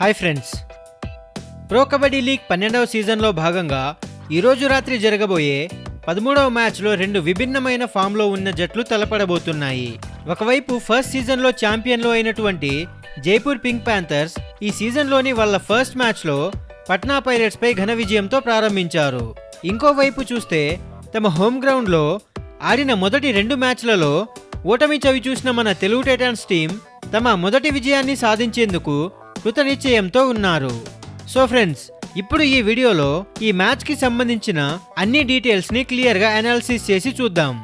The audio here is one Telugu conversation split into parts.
Hi friends. Pro Kabaddi league పన్నెండవ సీజన్లో భాగంగా ఈరోజు రాత్రి జరగబోయే పదమూడవ మ్యాచ్లో రెండు విభిన్నమైన ఫామ్లో ఉన్న జట్లు తలపడబోతున్నాయి. ఒకవైపు ఫస్ట్ సీజన్లో ఛాంపియన్లు అయినటువంటి జైపూర్ పింక్ ప్యాంథర్స్ ఈ సీజన్లోని వాళ్ళ ఫస్ట్ మ్యాచ్లో పట్నా పైరట్స్పై ఘన విజయంతో ప్రారంభించారు. ఇంకోవైపు చూస్తే తమ హోమ్ గ్రౌండ్లో ఆడిన మొదటి రెండు మ్యాచ్లలో ఓటమి చవి చూసిన మన తెలుగు టైటాన్స్ టీం తమ మొదటి విజయాన్ని సాధించేందుకు కృతనిశ్చయంతో ఉన్నారు. సో ఫ్రెండ్స్ ఇప్పుడు ఈ వీడియోలో ఈ మ్యాచ్కి సంబంధించిన అన్ని డీటెయిల్స్ని క్లియర్గా అనాలిసిస్ చేసి చూద్దాం.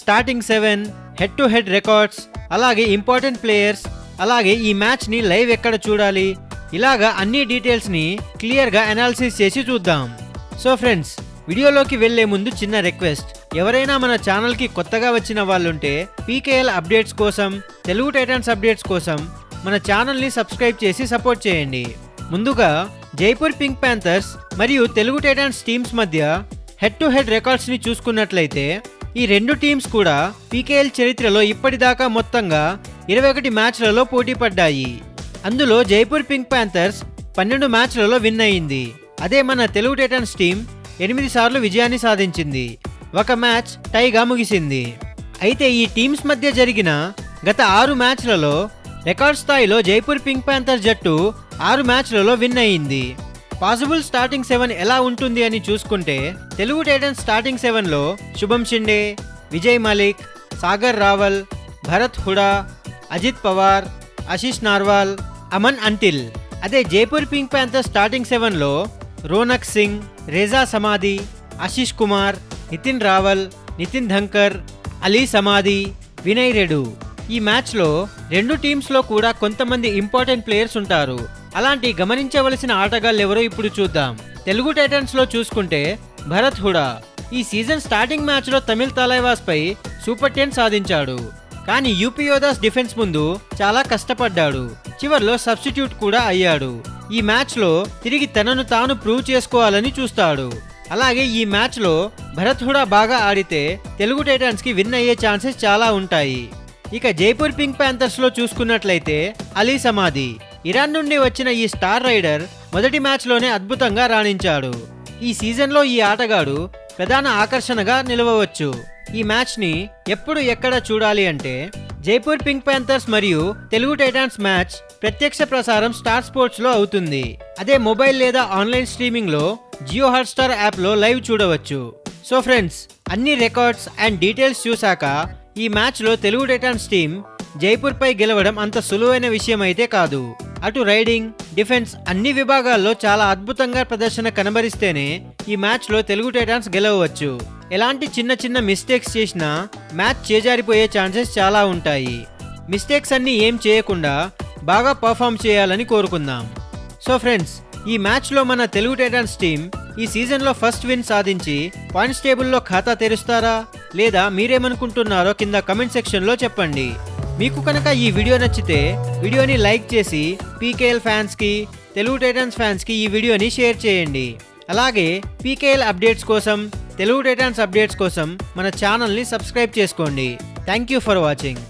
Starting seven head to head records అలాగే ఇంపార్టెంట్ ప్లేయర్స్ అలాగే ఈ మ్యాచ్ని లైవ్ ఎక్కడ చూడాలి ఇలాగా అన్ని డీటెయిల్స్ని క్లియర్గా అనాలిసిస్ చేసి చూద్దాం. సో ఫ్రెండ్స్ వీడియోలోకి వెళ్ళే ముందు చిన్న రిక్వెస్ట్ ఎవరైనా మన ఛానల్కి కొత్తగా వచ్చిన వాళ్ళుంటే పీకేఎల్ అప్డేట్స్ కోసం తెలుగు టైటన్స్ అప్డేట్స్ కోసం మన ఛానల్ని సబ్స్క్రైబ్ చేసి సపోర్ట్ చేయండి. ముందుగా జైపూర్ పింక్ ప్యాంథర్స్ మరియు తెలుగు టైటాన్స్ టీమ్స్ మధ్య హెడ్ టు హెడ్ రికార్డ్స్ని చూసుకున్నట్లయితే ఈ రెండు టీమ్స్ కూడా పీకేఎల్ చరిత్రలో ఇప్పటిదాకా మొత్తంగా ఇరవై ఒకటి మ్యాచ్లలో పోటీ పడ్డాయి. అందులో జైపూర్ పింక్ ప్యాంథర్స్ పన్నెండు మ్యాచ్లలో విన్ అయింది. అదే మన తెలుగు టైటన్స్ టీం ఎనిమిది సార్లు విజయాన్ని సాధించింది. ఒక మ్యాచ్ టైగా ముగిసింది. అయితే ఈ టీమ్స్ మధ్య జరిగిన గత ఆరు మ్యాచ్లలో రికార్డ్ స్థాయిలో జైపూర్ పింక్ ప్యాంథర్ జట్టు ఆరు మ్యాచ్లలో విన్ అయింది పాసిబుల్ స్టార్టింగ్ సెవెన్ ఎలా ఉంటుంది అని చూసుకుంటే తెలుగు టైటన్స్ స్టార్టింగ్ సెవెన్లో శుభం షిండే విజయ్ మలిక్ సాగర్ రావల్ భరత్ హుడా అజిత్ పవార్ ఆశీష్ నార్వాల్ అమన్ అంటిల్. అదే జైపూర్ పింక్ ప్యాంథర్ స్టార్టింగ్ సెవెన్లో రోనక్ సింగ్ రేజా సమాధి ఆశీష్ కుమార్ నితిన్ రావల్ నితిన్ ధంకర్ అలీ సమాధి వినయ్ రెడు ఈ మ్యాచ్లో రెండు టీమ్స్లో కూడా కొంతమంది ఇంపార్టెంట్ ప్లేయర్స్ ఉంటారు. అలాంటి గమనించవలసిన ఆటగాళ్ళు ఎవరో ఇప్పుడు చూద్దాం. తెలుగు టైటన్స్లో చూసుకుంటే భరత్ హుడా ఈ సీజన్ స్టార్టింగ్ మ్యాచ్లో తమిళ్ తలైవాస్ పై సూపర్ టెన్ సాధించాడు. కానీ యూపీయోదాస్ డిఫెన్స్ ముందు చాలా కష్టపడ్డాడు. చివర్లో సబ్స్టిట్యూట్ కూడా అయ్యాడు. ఈ మ్యాచ్లో తిరిగి తనను తాను ప్రూవ్ చేసుకోవాలని చూస్తాడు. అలాగే ఈ మ్యాచ్లో భరత్ హుడా బాగా ఆడితే తెలుగు టైటాన్స్కి విన్ అయ్యే ఛాన్సెస్ చాలా ఉంటాయి. ఇక జైపూర్ పింక్ ప్యాంథర్స్లో చూసుకున్నట్లయితే అలీ సమాధి. ఇరాన్ నుండి వచ్చిన ఈ స్టార్ రైడర్ మొదటి మ్యాచ్లోనే అద్భుతంగా రాణించాడు. ఈ సీజన్లో ఈ ఆటగాడు ప్రధాన ఆకర్షణగా నిలవవచ్చు. ఈ మ్యాచ్ని ఎప్పుడు ఎక్కడ చూడాలి అంటే జైపూర్ పింక్ ప్యాంథర్స్ మరియు తెలుగు టైటాన్స్ మ్యాచ్ ప్రత్యక్ష ప్రసారం స్టార్ స్పోర్ట్స్లో అవుతుంది. అదే మొబైల్ లేదా ఆన్లైన్ స్ట్రీమింగ్లో జియో హాట్స్టార్ యాప్లో లైవ్ చూడవచ్చు. సో ఫ్రెండ్స్ అన్ని రికార్డ్స్ అండ్ డీటెయిల్స్ చూశాక ఈ మ్యాచ్లో తెలుగు టైటాన్స్ టీం జైపూర్పై గెలవడం అంత సులువైన విషయం అయితే కాదు. అటు రైడింగ్ డిఫెన్స్ అన్ని విభాగాల్లో చాలా అద్భుతంగా ప్రదర్శన కనబరిస్తేనే ఈ మ్యాచ్లో తెలుగు టైటాన్స్ గెలవవచ్చు. ఎలాంటి చిన్న చిన్న మిస్టేక్స్ చేసినా మ్యాచ్ చేజారిపోయే ఛాన్సెస్ చాలా ఉంటాయి. మిస్టేక్స్ అన్నీ ఏం చేయకుండా బాగా పర్ఫామ్ చేయాలని కోరుకుందాం. సో ఫ్రెండ్స్ ఈ మ్యాచ్లో మన తెలుగు టైటాన్స్ టీం ఈ సీజన్లో ఫస్ట్ విన్ సాధించి పాయింట్స్ టేబుల్లో ఖాతా తెరుస్తారా? లేదా మీరేమనుకుంటున్నారో కింద కమెంట్ సెక్షన్లో చెప్పండి. మీకు కనుక ఈ వీడియో నచ్చితే వీడియోని లైక్ చేసి పీకేఎల్ ఫ్యాన్స్కి తెలుగు టైటన్స్ ఫ్యాన్స్కి ఈ వీడియోని షేర్ చేయండి. అలాగే పీకేఎల్ అప్డేట్స్ కోసం తెలుగు టైటన్స్ అప్డేట్స్ కోసం మన ఛానల్ని సబ్స్క్రైబ్ చేసుకోండి. Thank you for watching.